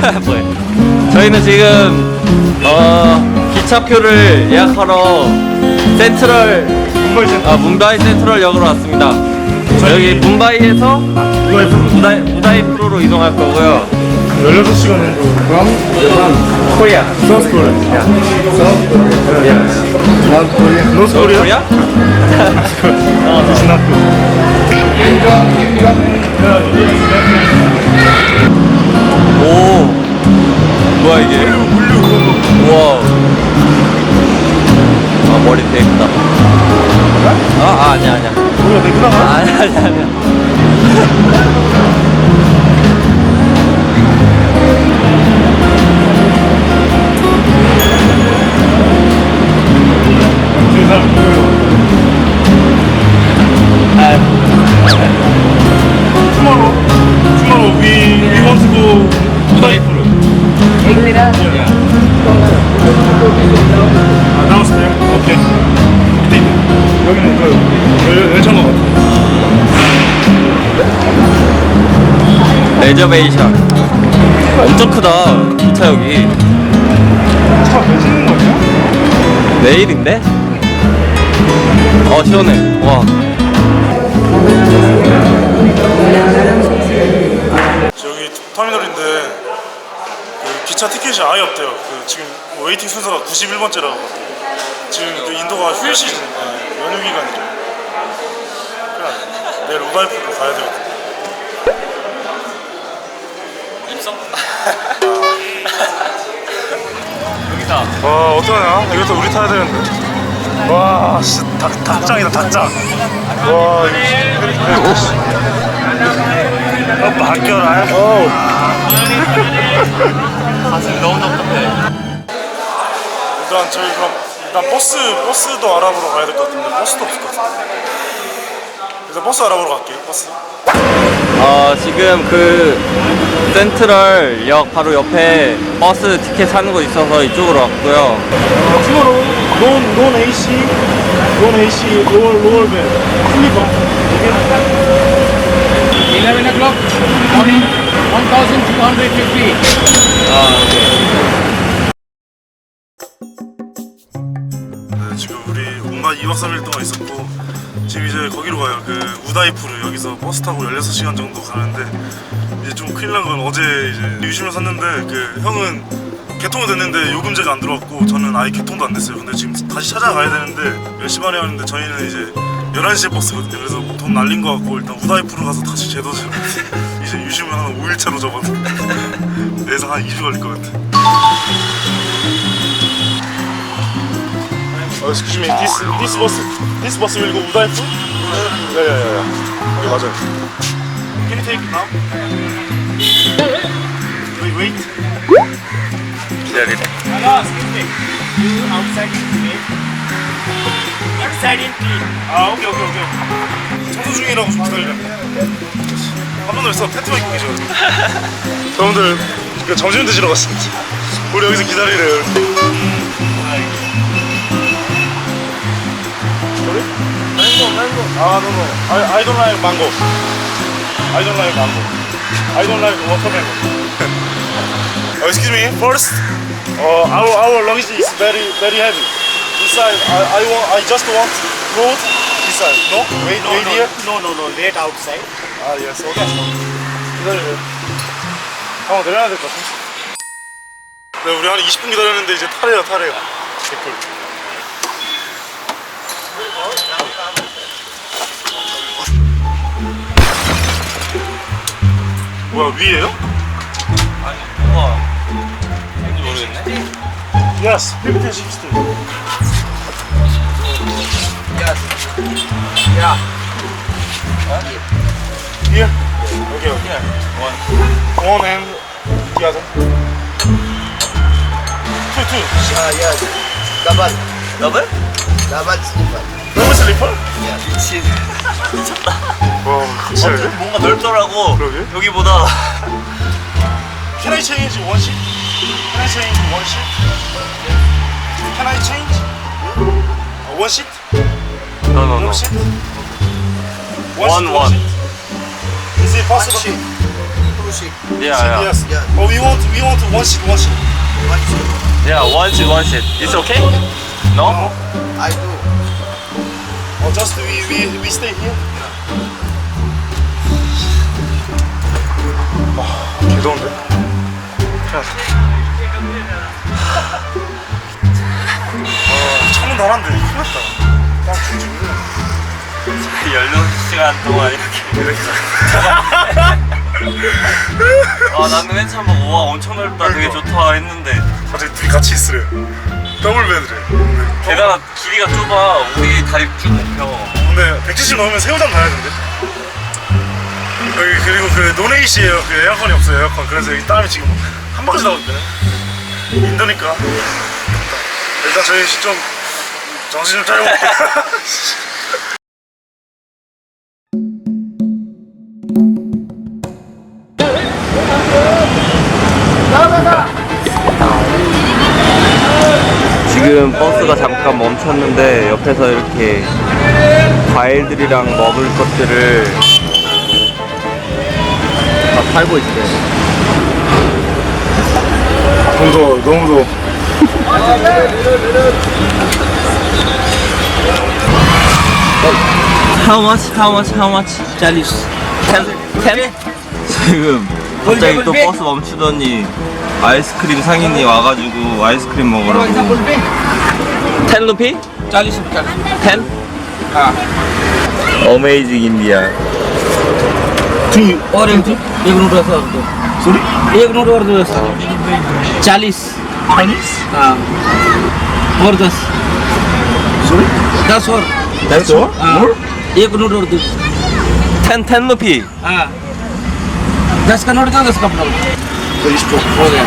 뭐야? 저희는 지금 어 기차표를 예약하러 센트럴. 아 문바이 센트럴 역으로 왔습니다. 여기 문바이에서 문바이 무다이 무다이 프로로 이동할 거고요. 16시간 정도. From 코리아. South Korea. South Korea. North Korea. North Korea. 코리아? It's not good. 오. 뭐야 이게? 우와. 아 머리 되게 크다. 아, 아 아니야 아니야. 크다. 아, 아니야 아니야 아니야. 아, downstairs. 오케이. 밑에 있네. 여기는 그 열- 열차인 것 같아. 레저베이션. 엄청 크다 기차역이. 차 배지는 거 아니야? 내일인데? 어 시원해. 와. 티켓이 아예 없대요. 그 지금 웨이팅 순서가 91번째라고. 지금 그 인도가 휴일 시즌, 네, 연휴 기간이죠. 그래, 내일 우다이프로 가야 되거든. 입성? 와 어떡하냐? 이것도 우리 타야 되는데. 와, 씨, 닭, 닭장이다, 닭장. 와, 이거 씨. 어, 바뀌어라. 어. 가슴이 너무 답답해. 일단 저희 그럼 일단 버스 버스도 알아보러 가야 될 것 같은데 버스도 없을 것 같은데. 일단 버스 알아보러 갈게요. 버스. 어 지금 그 센트럴 역 바로 옆에 버스 티켓 사는 곳 있어서 이쪽으로 왔고요. 투모로우 논, 논 AC 논 AC 로얼 밴 슬리퍼 11 o'clock morning 1250 네, 지금 우리 뭔가 2박 3일 동안 있었고 지금 이제 거기로 가요. 그 우다이프로 여기서 버스 타고 16시간 정도 가는데 이제 좀 큰일 난 건 어제 이제 유심을 샀는데 그 형은 개통은 됐는데 요금제가 안 들어왔고 저는 아예 개통도 안 됐어요. 근데 지금 다시 찾아가야 되는데 10시 반에 하는데 저희는 이제 11시에 버스거든요. 그래서 돈 날린 거 같고 일단 우다이프로 가서 다시 제도 제 이제 유심을 한 5일차로 접어서 내서 한 2주 걸릴 것 같아. 어, excuse me, this this bus this bus will go 우다이프? 야야야야. 네 맞아요. Can you take it now? Wait, wait. 기다리래. Hello, excuse me. You outside in 아 오케이 오케이 오케이. 청소 중이라고 좀 기다리라. 한 번도 있어 팬티만 입고 계셔. 여러분들 그 점심 드시러 갔습니다. 우리 여기서 기다리래요. Sorry? Mango, mango. 아, no. I, I don't like mango. I don't like mango. I don't like watermelon. uh, excuse me. First, uh, our our luggage is very very heavy. Inside, I, I want I just want food inside. No, wait, No, wait no, here. no, no, no. Wait outside. 아, yes. 오케이. 기다려요. 한번 내려야 될 것 같아. 네, 우리 한 20분 기다렸는데 이제 타래요, 타래요. 개꿀. 뭐야, 위에요? 우와. 뭔지 모르겠네. Yes, 50, 60. 야. Here? Okay, okay. One. One and the other. Two, two. Ah, yes. Double. 더블? Double slipper. Double slipper? 미친. 와, 같이 해야 돼? 뭔가 넓더라고. 그러게. 여기보다. Can I change one sheet? Can I change one sheet? Can I change? Uh, one sheet? 너너너. One sheet? One, one. Is it One possible? sheet. Two sheet. Yeah, yeah. Yes. Yeah. Oh, we want we want one sheet, one sheet. One sheet. Yeah, one sheet, one sheet. It's okay? No? I do. Oh, just we we we stay here. 아, 개더운데. 아, 창문 닫았는데 큰일 났다. 딱 중중이네. 16시간 동안 이렇게. 이렇게 아, 나는 맨 처음 보고, 와, 엄청 넓다, 되게 좋다 했는데. 갑자기 둘이 같이 있으래요. 더블 베드래. 계단아, 길이가 좁아. 우리 다리 쭉 굽혀. 근데 170 넘으면 새우장 가야 된대. 여기 그리고 그 노네이시에요. 그 에어컨이 없어요. 에어컨. 그래서 이 땀이 지금 한 바가지 있거든. 인도니까. 일단 저희 좀 정신 좀 차려볼게요. 지금 버스가 잠깐 멈췄는데 옆에서 이렇게 과일들이랑 먹을 것들을 다 팔고 있어요. 너무 더워. 너무 더워. How much? How much? How much? 40. 10? 10? 지금 갑자기 또 버스 멈추더니 아이스크림 상인이 와가지고 아이스크림 먹으라고 10 루피? 40 रुपया 10? 어메이징 인디아 और एक एक नोट रखो और दो Sorry? एक नोट और दो चालीस हाँ और दस Sorry? दस और That's all? हाँ एक नोट और दो 10, 10 루피 हाँ दस का नोट दो दस का अपना 저 20초. हो गया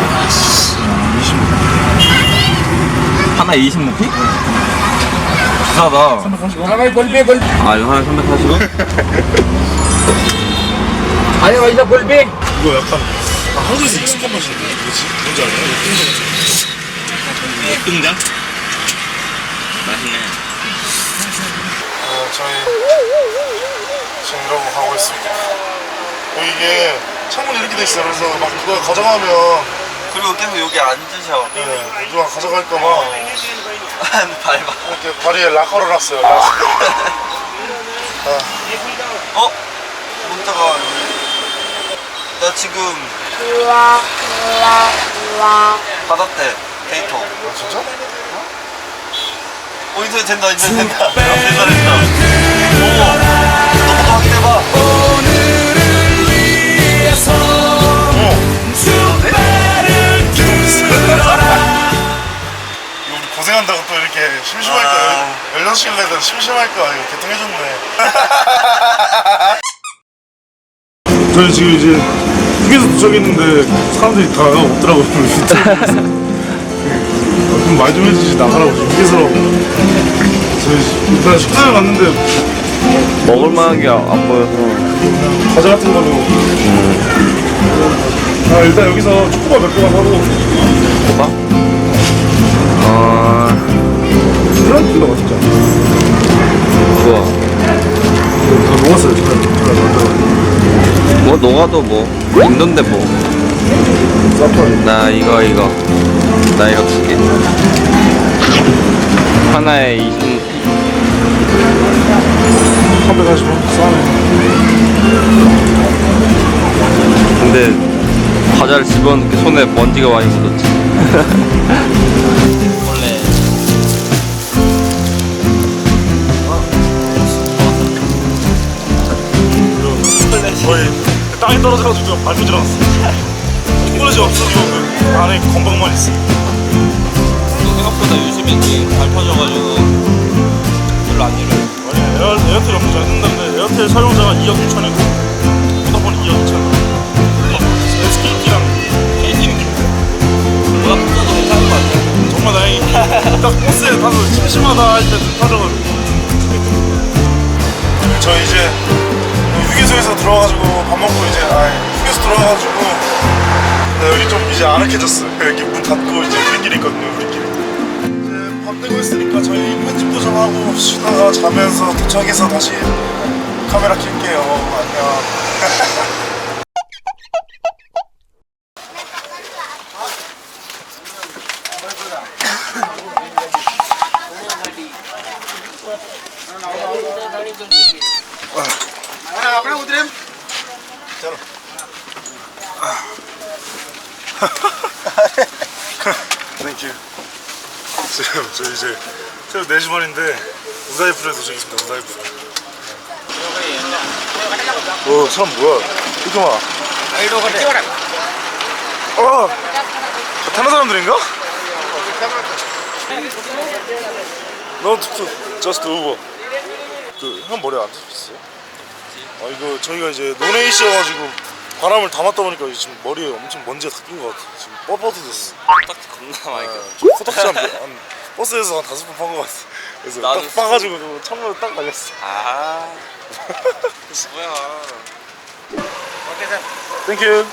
하나 20 루피? 비싸다 हाँ भाई गोल पे गोल 아 이거 하나 340원? अरे भाई साहब गोल पे 이거 약간 아, 한국에서 익숙한 맛인데 그렇지? 뭔지 알아요? 등장? 맛있네 저희 지금 이러고 가고 있습니다. 여기 이게 창문이 이렇게 돼 있어요. 그래서 막 누가 가져가면 그리고 계속 여기 앉으셔 예, 누가 가져갈까봐 밟아 이렇게 다리에 락커를 놨어요. 락. 어? 문자가 나 지금 받았대 데이터 아, 진짜? 어 인터넷 된다 인터넷 된다 된다 된다 오 너부터 확인해봐 이거 우리 고생한다고 또 이렇게 심심할까? 아. 16시간 내다 심심할까? 이거 개통해줬네. 저희 지금 이제 휴게소 도착했는데 사람들이 다 없더라고요. 좀 말 좀 해주시 나가라고 휴게소로. 저희 일단 식당에 갔는데 먹을 만한 게 안 보여서 과자 같은 거로. 아 일단 여기서 초코바 몇 개만 사고 봐? 아 스라이트가 맛있지 않아? 좋아 다 녹았어요 지금. 뭐 녹아도 뭐 인도인데 뭐 사파리. 나 이거 이거 나 이거 두 개 하나에 20 340원 싸네. 근데 과자를 집어넣기 손에 먼지가 많이 묻었지 원래 거의 땅에 떨어져가지고 밟고 지나갔어. 초콜릿이 없어지고 그 안에 건방만 있어. 생각보다 요즘에 밟혀져가지고 별로 안 일어요 아니 에어, 에어텔 업무 잘 된다는데 에어텔 사용자가 2억 6천이고 보다폰 2억 2천. SKT랑 KT는 보다 붙어도 괜찮은 것 같아 정말 다행히 딱 버스에 타서 심심하다 할때 타져가지고. 저 이제 휴게소에서 들어와가지고 밥 먹고 이제 아 휴게소 들어와가지고 네, 여기 좀 이제 아늑해졌어요. 이렇게 문 닫고 이제 우리끼리 있거든요. 우리 되고 있으니까 저희 편집도 좀 하고 쉬다가 자면서 도착해서 다시 카메라 킬게요. 안녕. 저 이제 새로 4시 반인데 우다이프에 도착했습니다. 우다이프. 어 사람 뭐야? 이렇게 많아. 어 다른 사람들인가? No, just Uber. 그형 머리 안 잡혔어요? 아 이거 저희가 이제 노네이시여가지고 바람을 담았다 보니까 지금 머리에 엄청 먼지가 다 낀 것 같아. 지금 뻣뻣해졌어. 딱 겁나 많이 꼈어. 좀 코딱지 한, 번- 한 버스에서 한 다섯 번 판 것 같아. 그래서 나는 딱 빠가지고 그 창문에 딱 날렸어. 아 뭐야 땡큐.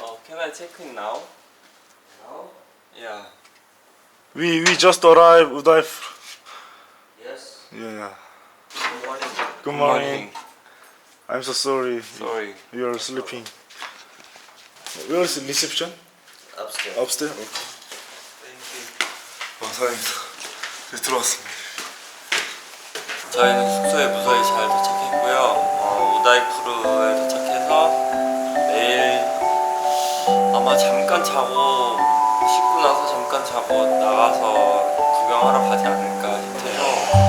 어 can I check in now? Now? Yeah We we just arrived Udaif. Yes Yeah. Good morning Good morning. I'm so sorry. Sorry You are sleeping. Where is the reception? Upstairs Upstairs. Okay. 다행이다. 이제 들어왔습니다. 저희는 숙소에 무사히 잘 도착했고요. 어, 우다이푸르에 도착해서 내일 아마 잠깐 자고 씻고 나서 잠깐 자고 나가서 구경하러 가지 않을까